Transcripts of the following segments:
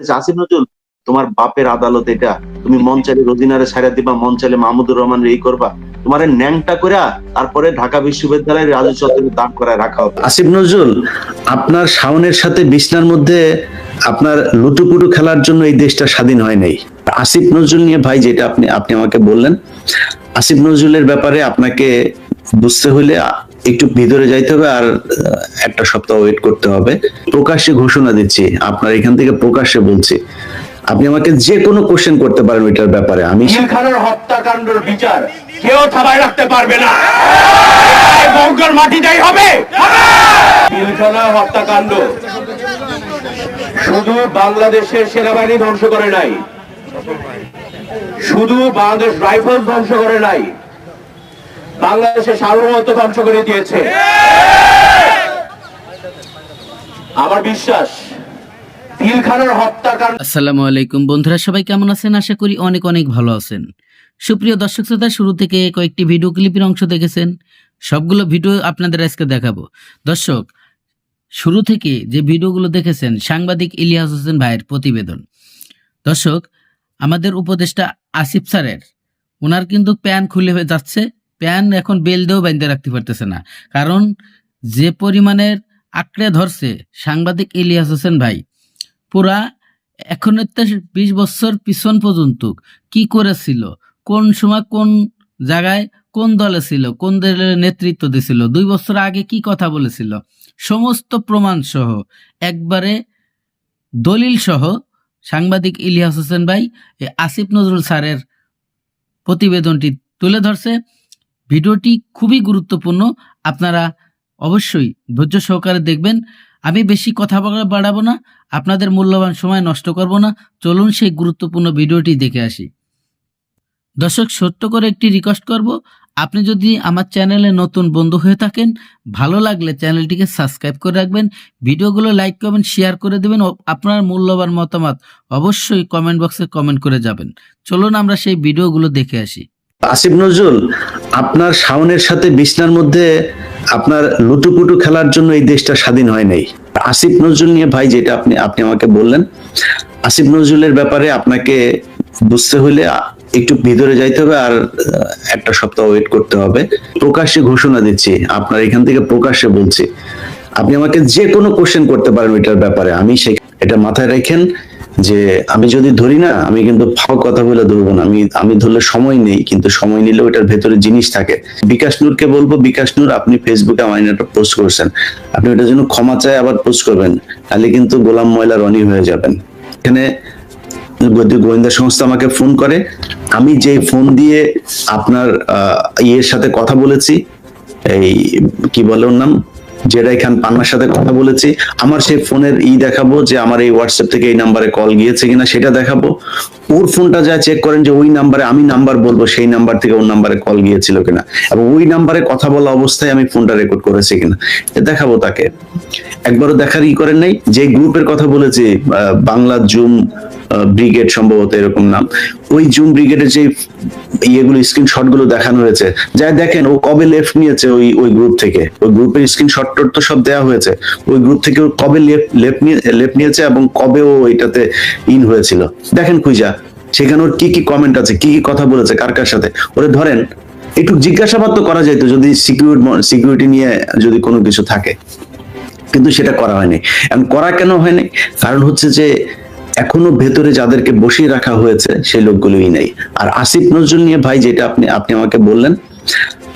আসিফ নজরুল, তোমার বাপের আদালত এটা। তুমি মন চাইলে দিবা, মন চাইলে মাহমুদুর রহমান এই করবা। তোমার ন্যাংটা করে তারপরে ঢাকা বিশ্ববিদ্যালয়ের রাজু চত্বরে রাখা হবে। আসিফ নজরুল, আপনার শাওনের সাথে বিছনার মধ্যে আপনার লুটুপুটু খেলার জন্য এই দেশটা স্বাধীন হয় নাই। আসিফ নজরুল নিয়ে ভাই, যেটা আপনি আপনি আমাকে বললেন, আসিফ নজরুলের ব্যাপারে আপনাকে বুঝতে হলে একটু ভিতরে যাইতে হবে আর একটা সপ্তাহ ওয়েট করতে হবে। প্রকাশ্যে ঘোষণা দিচ্ছি, আপনার এখান থেকে প্রকাশ্যে বলছি। আপনি আমাকে যে কোনো কোশ্চেন করতে পারেন ওইটার ব্যাপারে। আমি হত্যাকাণ্ডের বিচার কেউ থাবায় রাখতে পারবে না। বঙ্গের মাটিটাই হবে। হত্যাকাণ্ড। শুধু বাংলাদেশের সেনাবাহিনী ধ্বংস করে নাই। শুধু বাংলাদেশ রাইফেলস ধ্বংস করে নাই। বাংলাদেশের সার্বভৌমত্ব ধ্বংস করে দিয়েছে। আমার বিশ্বাস আসসালামু আলাইকুম। বন্ধুরা, সবাই কেমন আছেন? আশা করি অনেক অনেক ভালো আছেন। সুপ্রিয় দর্শক শ্রোতা, শুরু থেকে কয়েকটি ভিডিও ক্লিপের অংশ দেখেছেন। সবগুলো ভিডিও আপনাদের আজকে দেখাবো। দর্শক, শুরু থেকে যে ভিডিওগুলো দেখেছেন, সাংবাদিক ইলিয়াস হোসেন ভাইয়ের প্রতিবেদন। দর্শক, আমাদের উপদেষ্টা আসিফ স্যারের ওনার কিন্তু প্যান খুলে হয়ে যাচ্ছে। প্যান এখন বেল দিয়েও বাইন্দে রাখতে পারতেছে না। কারণ যে পরিমাণের আঁকড়ে ধরছে, সাংবাদিক ইলিয়াস হোসেন ভাই, পুরা এখন বিশ বছর পিছন পর্যন্ত কি করেছিল, কোন সময় কোন জায়গায় কোন দলে ছিল, কোন দলের নেতৃত্ব দিছিল, দুই বছর আগে কি কথা বলেছিল, সমস্ত প্রমাণ সহ একবারে দলিল সহ সাংবাদিক ইলিয়াস হোসেন ভাই আসিফ নজরুল স্যারের প্রতিবেদনটি তুলে ধরছে। ভিডিওটি খুবই গুরুত্বপূর্ণ। আপনারা অবশ্যই ধৈর্য সহকারে দেখবেন। আমি বেশি কথা বাড়াবো না। আপনাদের মূল্যবান সময় নষ্ট করব না। চলুন সেই গুরুত্বপূর্ণ ভিডিওটি দেখে আসি। দর্শক সত্য করে একটি রিকোয়েস্ট করব। আপনি যদি আমার চ্যানেলে নতুন বন্ধু হয়ে থাকেন, ভালো লাগলে চ্যানেলটিকে সাবস্ক্রাইব করে রাখবেন। ভিডিওগুলো লাইক কমেন্ট শেয়ার করে দেবেন। আপনার মূল্যবান মতামত অবশ্যই কমেন্ট বক্সে কমেন্ট করে যাবেন। চলুন আমরা সেই ভিডিওগুলো দেখে আসি। আসিফ নজরুল, আপনার শাওনের সাথে বিছনার মধ্যে আপনার লুটুপুটু খেলার জন্য এই দেশটা স্বাধীন হয় নাই। আসিফ নজরুল নিয়ে ভাই, যেটা আপনি আপনি আমাকে বললেন, আসিফ নজরুলের ব্যাপারে আপনাকে বুঝতে হলে একটু ভিতরে যাইতে হবে আর একটা সপ্তাহ ওয়েট করতে হবে। প্রকাশ্যে ঘোষণা দিচ্ছি, আপনার এখান থেকে প্রকাশ্যে বলছি। আপনি আমাকে যে কোনো কোশ্চেন করতে পারেন ওইটার ব্যাপারে। আমি সেই এটা মাথায় রাখেন যে আমি যদি ধরি না, আমি কিন্তু ফাও কথা বলে ধরবো না। আমি আমি ধরলে সময় নেই, কিন্তু সময় নিলে ওইটার ভেতরে জিনিস থাকে। বিকাশ নূরকে বলব, বিকাশ নূর, আপনি ফেসবুকে আমার একটা পোস্ট করছেন। আপনি ওটার জন্য ক্ষমা চাই, আবার পোস্ট করবেন। তাহলে কিন্তু গোলাম ময়লা রনি হয়ে যাবেন। এখানে গোয়েন্দা সংস্থা আমাকে ফোন করে। আমি যে ফোন দিয়ে আপনার ইয়ের সাথে কথা বলেছি, এই, কি বলে ওর নাম? জেরাই খান পান্নার সাথে কথা বলেছি। আমার সেই ফোনের ই দেখাবো যে আমার এই হোয়াটসঅ্যাপ থেকে এই নাম্বারে কল গিয়েছে কিনা সেটা দেখাবো। ওর ফোনটা যা চেক করেন যে ওই নাম্বারে আমি নাম্বার বলব, সেই নাম্বার থেকে ওর নাম্বারে কল গিয়েছিল কিনা। এবং ওই নাম্বারে কথা বলা অবস্থায় আমি ফোনটা রেকর্ড করেছি কিনা। দেখাবো তাকে। একবারও দেখার ই করেন নাই। যে গ্রুপের কথা বলেছি বাংলা জুম ব্রিগেড সম্ভবত এরকম নাম। ওই জুম ব্রিগেডের যে ইয়েগুলো স্ক্রিনশটগুলো দেখানো হয়েছে যা দেখেন, ও কবে লেফট নিয়েছে ওই ওই গ্রুপ থেকে? ওই গ্রুপের স্ক্রিনশট তো সব দেওয়া হয়েছে। ওই গ্রুপ থেকে ও কবে লেফট লেফট নিয়ে লেফট নিয়েছে এবং কবে ও এটাতে ইন হয়েছিল? দেখেন খুঁজা, সেখানে ওর কি কি কমেন্ট আছে, কি কি কথা বলেছে, কার কার সাথে? ওরে ধরেন, একটু জিজ্ঞাসাবাদ তো করা যাইতো, যদি সিকিউরিটি সিকিউরিটি নিয়ে যদি কোনো কিছু থাকে। কিন্তু সেটা করা হয়নি। এখন করা কেন হয়নি? কারণ হচ্ছে যে এখনও ভেতরে যাদেরকে বসিয়ে রাখা হয়েছে, সেই লোকগুলোই নেই। আর আসিফ নজরুল নিয়ে, ভাই, যেটা আপনি আপনি আমাকে বললেন,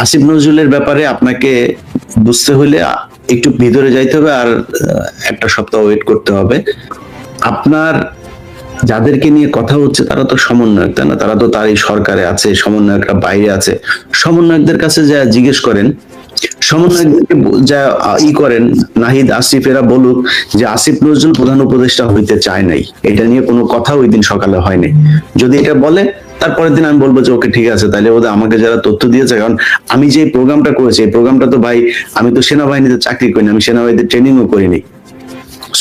আসিফ নজরুলের ব্যাপারে আপনাকে বুঝতে হলে একটু ভিতরে যাইতে হবে আর একটা সপ্তাহ ওয়েট করতে হবে। আপনার যাদেরকে নিয়ে কথা হচ্ছে, তারা তো সমন্বয়ক না? তারা তো তার এই সরকারে আছে, সমন্বয়করা বাইরে আছে। সমন্বয়কদের কাছে যা জিজ্ঞেস করেন সমন্বয়কদেরকে যা ই করেন, নাহিদ, আসিফ, এরা বলুক যে আসিফ নজরুল প্রধান উপদেষ্টা হইতে চায় নাই। এটা নিয়ে কোনো কথা ওই দিন সকালে হয়নি। যদি এটা বলে, তারপরের দিন আমি বলব যে, ওকে, ঠিক আছে তাহলে ওদের আমাকে যারা তথ্য দিয়েছে, কারণ আমি যে প্রোগ্রামটা করেছি, এই প্রোগ্রামটা তো ভাই, আমি তো সেনাবাহিনীতে চাকরি করিনি, আমি সেনাবাহিনীতে ট্রেনিংও করিনি।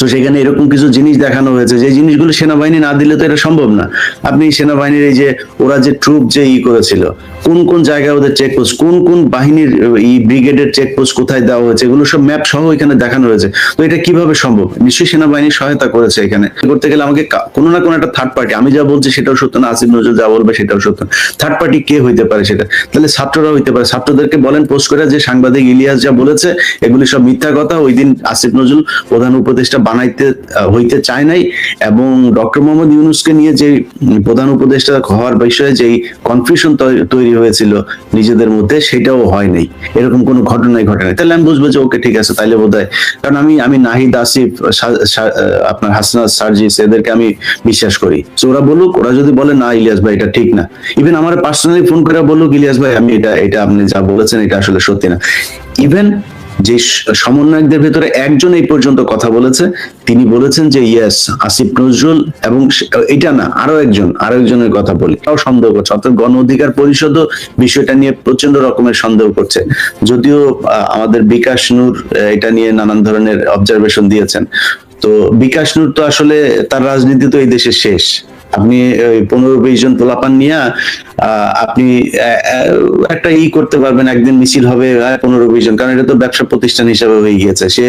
তো সেখানে এরকম কিছু জিনিস দেখানো হয়েছে। যে জিনিসগুলো সেনাবাহিনী না দিলে তো এটা সম্ভব না। আপনি সেনাবাহিনীর এই যে, ওরা যে ট্রুপ যে ই করেছিল, কোন কোন জায়গায় ওদের চেকপোস্ট কোন কোন বাহিনীর এই ব্রিগেডের চেকপোস্ট কোথায় দেওয়া হয়েছে, এগুলো সব ম্যাপ সহ এখানে দেখানো হয়েছে। তো এটা কীভাবে সম্ভব? নিশ্চয়ই সেনাবাহিনী সহায়তা করেছে এখানে। করতে গেলে আমাকে কোনো না কোনো একটা থার্ড পার্টি আমি যা বলছি সেটাও সত্য না, আসিফ নজরুল যা বলবে সেটাও সত্য থার্ড পার্টি কে হইতে পারে সেটা? তাহলে ছাত্ররা হইতে পারে। ছাত্রদেরকে বলেন পোস্ট করে যে সাংবাদিক ইলিয়াস যা বলেছে, এগুলি সব মিথ্যা কথা। ওই দিন আসিফ নজরুল প্রধান উপদেষ্টা বানাইতে হইতে চায় নাই এবং ডক্টর মোহাম্মদ ইউনুসকে নিয়ে যে প্রধান উপদেষ্টা হওয়ার বিষয়ে যেই কনফিউশন তৈরি হয়েছিল নিজেদের মধ্যে, সেটাও হয় নাই। এরকম কোনো ঘটনাই ঘটে নাই। তাহলে আমি বুঝব যে ওকে ঠিক আছে, তাইলে বোধ কারণ আমি আমি নাহিদ আসিফ আপনার হাসনাত, সার্জিস, এদেরকে আমি বিশ্বাস করি। তো ওরা বলুক, ওরা যদি বলে, না, ইলিয়াস ভাই, এটা ঠিক না। ইভেন আমার পার্সোনালি ফোন করে বলুক, ইলিয়াস ভাই, আমি এটা এটা আপনি যা বলেছেন, এটা আসলে সত্যি না। ইভেন যে সমন্বয়কদের ভেতরে একজন এই পর্যন্ত কথা বলেছে, তিনি বলেছেন যে ইয়েস আসিফ নজরুল এবং এটা না, আরও একজন, আরও একজনের কথা বলি। তাও সন্দেহ করছে, অর্থাৎ গণ অধিকার পরিষদও বিষয়টা নিয়ে প্রচণ্ড রকমের সন্দেহ করছে। যদিও আমাদের বিকাশ নূর এটা নিয়ে নানান ধরনের অবজারভেশন দিয়েছেন। তো বিকাশ নূর তো আসলে তার রাজনীতি তো এই দেশে শেষ। আপনি পনেরো বিশ জন পোলাপান নিয়ে আপনি একটা ই করতে পারবেন, একদিন মিছিল হবে পনেরো বিশ জন। কারণ এটা তো ব্যবসা প্রতিষ্ঠান হিসাবে হয়ে গিয়েছে। সে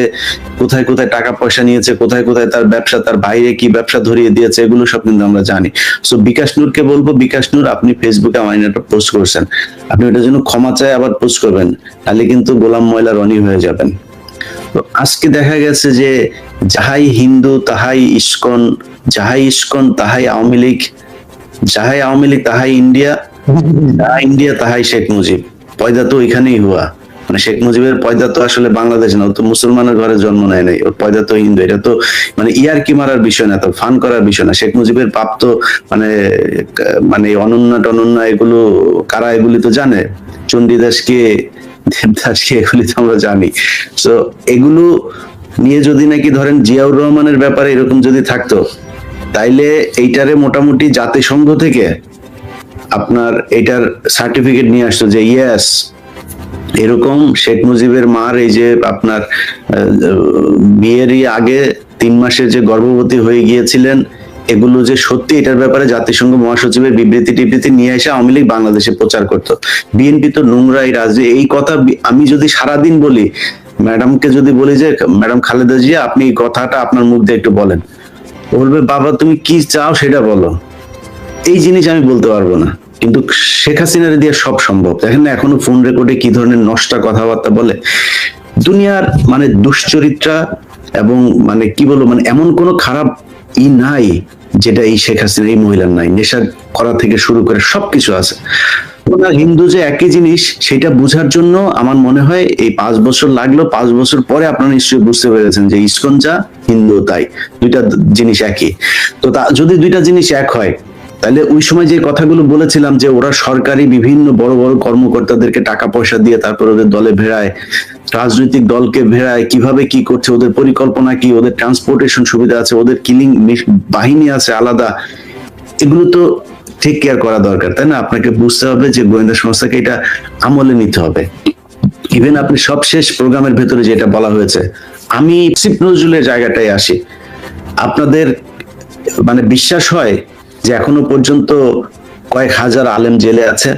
কোথায় কোথায় টাকা পয়সা নিয়েছে, কোথায় কোথায় তার ব্যবসা, তার বাইরে কি ব্যবসা ধরিয়ে দিয়েছে, এগুলো সব কিন্তু আমরা জানি। সো বিকাশ নূরকে বলব, বিকাশ নূর, আপনি ফেসবুকে আমার একটা পোস্ট করছেন। আপনি ওটার জন্য ক্ষমা চাই আবার পোস্ট করবেন, তাহলে কিন্তু গোলাম ময়লা রনি হয়ে যাবেন। তো আজকে দেখা গেছে যে, যাহাই হিন্দু, তাহাই ইস্কন যাহাই ইস্কন, তাহাই আওয়ামী লীগ, যাহাই আওয়ামী লীগ, তাহাই ইন্ডিয়া যাহা ইন্ডিয়া, তাহাই শেখ মুজিব। পয়দা তো ওইখানেই হুয়া। মানে শেখ মুজিবের পয়দা তো আসলে বাংলাদেশ না, ও তো মুসলমানের ঘরে জন্ম নেয় নাই। ওর পয়দা তো হিন্দু এটা তো মানে ইয়ার কি মারার বিষয় না, তো ফান করার বিষয় না। শেখ মুজিবের পাপ তো মানে মানে অনন্য টনন্য এগুলো, কারা এগুলি তো জানে? চণ্ডীদাসকে দেবদাসকে এগুলি তো আমরা জানি। তো এগুলো নিয়ে যদি নাকি ধরেন জিয়াউর রহমানের ব্যাপারে এরকম যদি থাকতো তাইলে এইটারে মোটামুটি জাতিসংঘ থেকে আপনার এটার সার্টিফিকেট নিয়ে আসতো যে ইয়েস এরকম শেখ মুজিবের মার এই যে আপনার বিয়েরই আগে তিন মাসের যে গর্ভবতী হয়ে গিয়েছিলেন, এগুলো যে সত্যি এটার ব্যাপারে জাতিসংঘ মহাসচিবের বিবৃতি টিবৃতি নিয়ে এসে আওয়ামী লীগ বাংলাদেশে প্রচার করতো। বিএনপি তো নোংরা এই রাজনীতি এই কথা আমি যদি সারাদিন বলি, ম্যাডামকে যদি বলি যে, ম্যাডাম খালেদা জিয়া, আপনি এই কথাটা আপনার মুখ দিয়ে একটু বলেন। বলবে, বাবা, তুমি কি চাও সেটা বলো। এই জিনিস আমি বলতে পারব না। কিন্তু শেখ হাসিনার দিয়ে সব সম্ভব। দেখেন না, এখনও ফোন রেকর্ডে কি ধরনের নষ্টা কথাবার্তা বলে। দুনিয়ার মানে দুশ্চরিত্রা এবং মানে কি বলব মানে এমন কোনো খারাপ ই নাই যেটা এই শেখ হাসিনা এই মহিলার নাই। নেশা করা থেকে শুরু করে সবকিছু আছে। ওনার হিন্দু যে একই জিনিস, সেটা বোঝার জন্য আমার মনে হয় এই পাঁচ বছর লাগল, পাঁচ বছর পরে আপনারা নিশ্চয়ই বুঝতে পেরেছেন যে ইসকন যা, হিন্দু তাই, দুইটা জিনিস একই। তা যদি দুইটা জিনিস এক হয়, তাহলে ওই সময় যে কথাগুলো বলেছিলাম যে ওরা সরকারি বিভিন্ন বড় বড় কর্মকর্তাদেরকে টাকা পয়সা দিয়ে তারপর ওদের দলে ভেড়ায়, রাজনৈতিক দলকে ভেড়ায়, কীভাবে কি করছে, ওদের পরিকল্পনা কি, ওদের ট্রান্সপোর্টেশন সুবিধা আছে, ওদের কিলিং বাহিনী আছে আলাদা, এগুলো তো টেক কেয়ার করা দরকার, তাই না? আপনাকে বুঝতে হবে যে গোয়েন্দা সংস্থাকে এটা আমলে নিতে হবে। ইভেন আপনি সবশেষ প্রোগ্রামের ভেতরে যেটা বলা হয়েছে, আমি সিপ নজরুলের জায়গাটায় আসি। আপনাদের মানে বিশ্বাস হয় যে এখনও পর্যন্ত কয়েক হাজার আলেম জেলে আছে?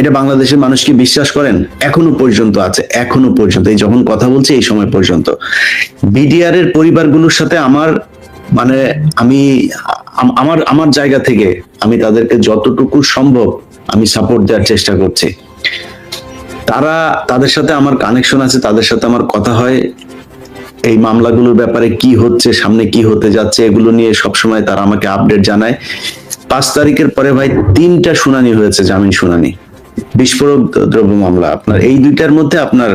এটা বাংলাদেশের মানুষ কি বিশ্বাস করেন? এখনও পর্যন্ত আছে, এখনও পর্যন্ত। এই যখন কথা বলছি, এই সময় পর্যন্ত। বিডিআর এর পরিবারগুলোর সাথে আমার মানে আমি আমার আমার জায়গা থেকে আমি তাদেরকে যতটুকু সম্ভব আমি সাপোর্ট দেওয়ার চেষ্টা করছি। তারা তাদের সাথে আমার কানেকশন আছে, তাদের সাথে আমার কথা হয়। এই মামলাগুলোর ব্যাপারে কি হচ্ছে, সামনে কি হতে যাচ্ছে, এগুলো নিয়ে সবসময় তারা আমাকে আপডেট জানায়। পাঁচ তারিখের পরে ভাই তিনটা শুনানি হয়েছে, জামিন শুনানি। বিস্ফোরক দ্রব্য মামলা। আপনার এই দুইটার মধ্যে আপনার,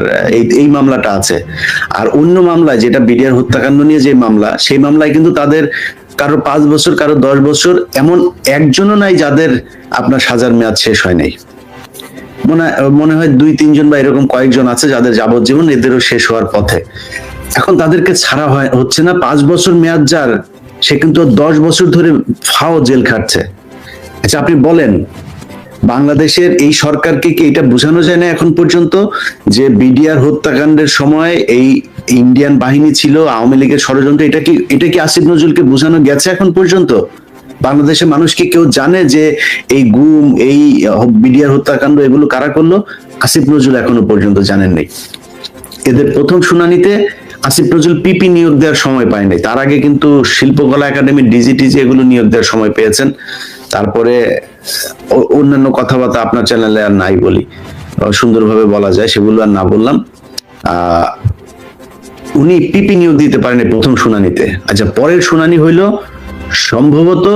এই মামলাটা আছে। আর অন্য মামলা, যেটা বিডিআর হত্যাকাণ্ড নিয়ে যে মামলা, সেই মামলায় কিন্তু তাদের কারও পাঁচ বছর, কারও দশ বছর, এমন একজনও নাই যাদের আপনার সাজার মেয়াদ শেষ হয় নাই। মনে মনে হয় দুই, তিনজন বা এরকম কয়েকজন আছে যাদের যাবজ্জীবন এদেরও শেষ হওয়ার পথে। এখন তাদেরকে ছাড়া হয়, হচ্ছে না পাঁচ বছর মেয়াদ যার, সে কিন্তু দশ বছর ধরে ফাও জেল খাটছে। আচ্ছা আপনি বলেন বাংলাদেশের এই সরকারকে কি এটা বোঝানো যায় না এখন পর্যন্ত যে বিডিআর হত্যাকাণ্ডের সময় এই ইন্ডিয়ান বাহিনী ছিল, আওয়ামী লীগের ষড়যন্ত্র, এটা কি এটা কি আসিফ নজরুলকে বোঝানো গেছে এখন পর্যন্ত? বাংলাদেশের মানুষ কি কেউ জানে যে এই গুম, এই বিডিআর হত্যাকাণ্ড এগুলো কারা করল? আসিফ নজরুল এখনও পর্যন্ত জানেন নাই এদের প্রথম শুনানিতে আসিফ নজরুল পিপি নিয়োগ দেওয়ার সময় পায় নাই তার আগে কিন্তু শিল্পকলা একাডেমি ডিজিটিজি এগুলো নিয়োগ দেওয়ার সময় পেয়েছেন। তারপরে অন্যান্য কথাবার্তা আপনার চ্যানেলে আর নাই বলি। সুন্দরভাবে বলা যায়, সেগুলো আর না বললাম। উনি পিপি নিয়োগ দিতে পারেন প্রথম শুনানিতে। আচ্ছা পরের শুনানি হইল সম্ভবত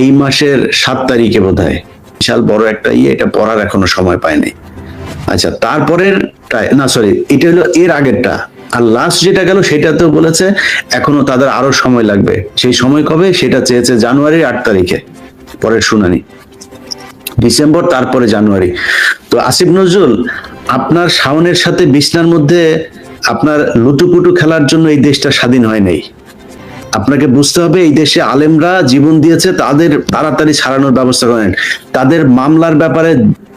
এই মাসের সাত তারিখে বোধ হয় বিশাল বড় একটা ইয়ে এটা পড়ার এখনও সময় পায়নি। আচ্ছা তারপরের না সরি এটা হলো এর আগেরটা। আর লাস্ট যেটা গেল, সেটাতেও বলেছে, এখনও তাদের আরও সময় লাগবে। সেই সময় কবে? সেটা চেয়েছে জানুয়ারির আট তারিখে। পরের শুনানি। ডিসেম্বর, তারপরে জানুয়ারি। তো আসিফ নজরুল, আপনার শাওনের সাথে বিছনার মধ্যে আপনার লুটুপুটু খেলার জন্য এই দেশটা স্বাধীন হয় নাই। আপনাকে বুঝতে হবে, এই দেশে আলেমরা জীবন দিয়েছে, তাদের তাড়াতাড়ি ছাড়ানোর ব্যবস্থা করেন। তাদের মামলার ব্যাপারে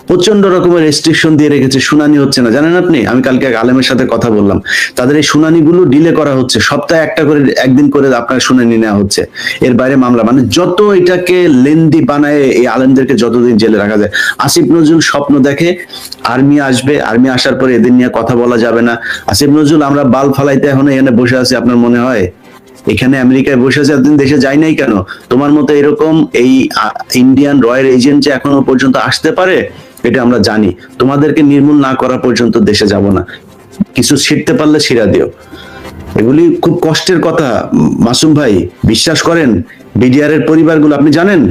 প্রচণ্ড রকমের রেস্ট্রিকশন দিয়ে রেখেছে, শুনানি হচ্ছে না। জানেন আপনি? আমি কালকে এক আলেমের সাথে কথা বললাম। তাদের এই শুনানিগুলো ডিলে করা হচ্ছে। সপ্তাহে একটা করে, একদিন করে আপনার শুনানি নেওয়া হচ্ছে। এর বাইরে মামলা। মানে যত এটাকে লেন্দি বানায়, এই আলেমদেরকে যতদিন জেলে রাখা যায়। আসিফ নজরুল স্বপ্ন দেখে, আর্মি আসবে। আর্মি আসার পরে এদের নিয়ে কথা বলা যাবে না। আসিফ নজরুল, আমরা বাল ফালাইতে এখন এখানে বসে আছি, আপনার মনে হয়? এখানে আমেরিকায় বসে আছে, এতদিন দেশে যাই নাই কেন? তোমার মতো এরকম এই ইন্ডিয়ান রয়্যাল এজেন্ট যে এখনও পর্যন্ত আসতে পারে? এটা আমরা জানি। তোমাদেরকে নির্মূল না করা পর্যন্ত দেশে যাব না। কিছু ছিঁড়তে পারলে ছিঁড়া দিও। এগুলি খুব কষ্টের কথা, মাসুম ভাই। বিশ্বাস করেন বিডিআর এর পরিবারগুলো, আপনি জানেন?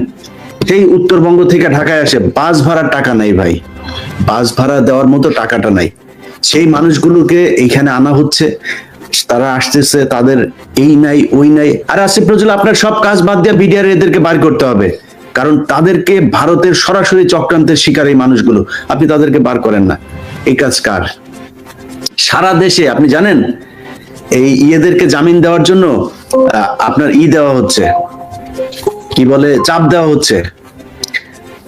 সেই উত্তরবঙ্গ থেকে ঢাকায় আসে, বাস ভাড়ার টাকা নাই ভাই। বাস ভাড়া দেওয়ার মতো টাকাটা নাই। সেই মানুষগুলোকে এইখানে আনা হচ্ছে। তারা আসতেছে, তাদের এই নাই, ওই নাই। আর আসিফ নজরুল, আপনার সব কাজ বাদ দিয়ে বিডিআর এদেরকে বার করতে হবে। কারণ তাদেরকে ভারতের সরাসরি চক্রান্তের শিকার এই মানুষগুলো। আপনি তাদেরকে বার করেন না। এই কাজ কার? সারা দেশে, আপনি জানেন, এই ইয়েদেরকে জামিন দেওয়ার জন্য আপনার ই দেওয়া হচ্ছে। কি বলে? চাপ দেওয়া হচ্ছে।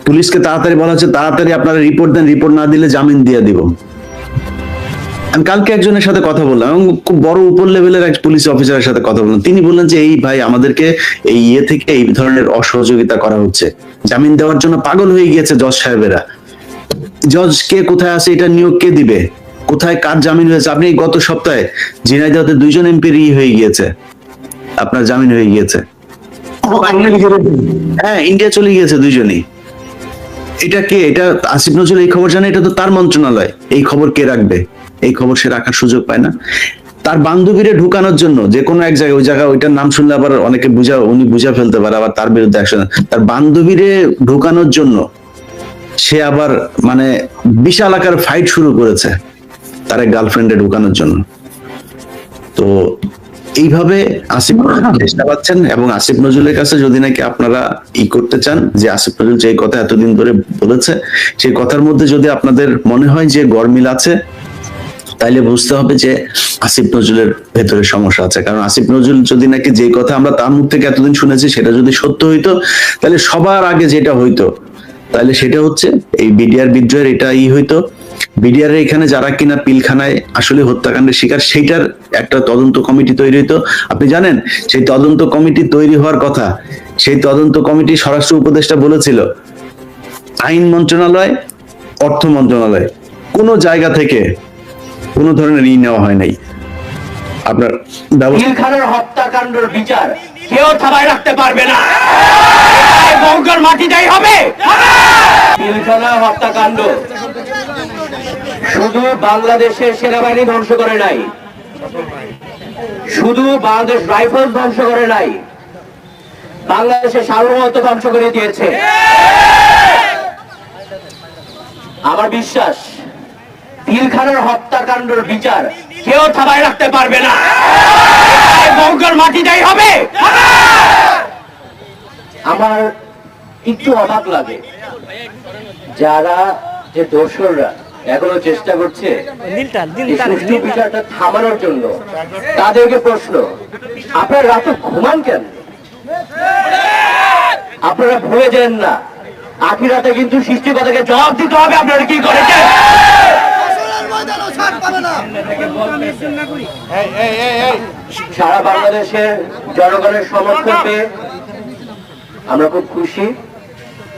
পুলিশকে তাড়াতাড়ি বলা হচ্ছে, তাড়াতাড়ি আপনারা রিপোর্ট দেন, রিপোর্ট না দিলে জামিন দিয়ে দিব। আমি কালকে একজনের সাথে কথা বললাম এবং খুব বড় উপর লেভেলের এক পুলিশ অফিসারের সাথে কথা বললাম। তিনি বললেন যে এই ভাই আমাদেরকে এই ইয়ে থেকে এই ধরনের অসহযোগিতা করা হচ্ছে। জামিন দেওয়ার জন্য পাগল হয়ে গিয়েছে জজ সাহেবেরা। জজ কে কোথায় আছে এটা নিয়োগ কে দিবে? কোথায় কার জামিন হয়েছে? আপনি গত সপ্তাহে ঝিনাইদহতে দুইজন এমপির ই হয়ে গিয়েছে। আপনার জামিন হয়ে গিয়েছে। হ্যাঁ ইন্ডিয়া চলে গিয়েছে দুইজনই। এটা কে? এটা আসিফ নজরুল এই খবর জানে? এটা তো তার মন্ত্রণালয়। এই খবর কে রাখবে? এই খবর সে রাখার সুযোগ পায় না। তার বান্ধবীরে ঢুকানোর জন্য যে কোনো এক জায়গায়, ওই জায়গায় ওইটার নাম শুনলে আবার অনেকে বুঝা, উনি বুঝা ফেলতে পারে, আবার তার বিরুদ্ধে অ্যাকশন তার বান্ধবীরে ঢুকানোর জন্য সে আবার মানে বিশাল আকার ফাইট শুরু করেছে তার এক গার্লফ্রেন্ডে ঢুকানোর জন্য। তো এইভাবে আসিফ চেষ্টা পাচ্ছেন এবং আসিফ নজরুলের কাছে যদি নাকি আপনারা ই করতে চান যে আসিফ নজরুল যে কথা এতদিন ধরে বলেছে, সেই কথার মধ্যে যদি আপনাদের মনে হয় যে গরমিল আছে তাইলে বুঝতে হবে যে আসিফ নজরুলের ভেতরে সমস্যা আছে। কারণ আসিফ নজরুল যদি নাকি যে কথা আমরা তার মুখ থেকে এতদিন শুনেছি, সেটা যদি সত্য হইতো তাহলে সবার আগে যেটা হইতো তাহলে সেটা হচ্ছে এই বিডিআর বিদ্রোহের এটা ই হইতো। বিডিআর এখানে যারা কিনা পিলখানায় আসলে হত্যাকাণ্ডের শিকার, সেইটার একটা তদন্ত কমিটি তৈরি হইতো। আপনি জানেন, সেই তদন্ত কমিটি তৈরি হওয়ার কথা, সেই তদন্ত কমিটি স্বরাষ্ট্র উপদেষ্টা বলেছিল, আইন মন্ত্রণালয়, অর্থ মন্ত্রণালয়, কোনো জায়গা থেকে কোনো ধরনের ঋণ নেওয়া হয় নাই। আপনার পিলখানার হত্যাকাণ্ডের বিচার কেউ থামায় রাখতে পারবে না। বঙ্গের মাটিটাই হবে। হত্যাকাণ্ড শুধু বাংলাদেশের সেনাবাহিনী ধ্বংস করে নাই। শুধু বাংলাদেশ রাইফেলস ধ্বংস করে নাই। বাংলাদেশের সার্বভৌমত্ব ধ্বংস করে দিয়েছে। আমার বিশ্বাস পিলখানার হত্যাকাণ্ডের বিচার কেউ থামায় রাখতে পারবে না। বঙ্গের মাটিটাই হবে। আমার একটু অবাক লাগে। যারা যে দোসররা এখনও চেষ্টা করছে সুষ্ঠু বিচারটা থামানোর জন্য তাদেরকে প্রশ্ন আপনারা রাতে ঘুমান কেন? আপনারা ভুলে যান না। আখিরাতে কিন্তু সৃষ্টিকতাকে জবাব দিতে হবে আপনারা কি করেছেন? ময়দানও ছাড় পাবে না। সারা বাংলাদেশের জনগণের সমর্থন পেয়ে আমরা খুব খুশি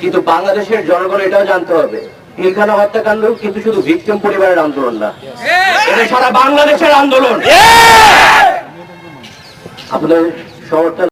কিন্তু বাংলাদেশের জনগণ এটাও জানতে হবে পিলখানা হত্যাকাণ্ড কিন্তু শুধু ভিকটিম পরিবারের আন্দোলন না এটা সারা বাংলাদেশের আন্দোলন। আপনাদের সমর্থন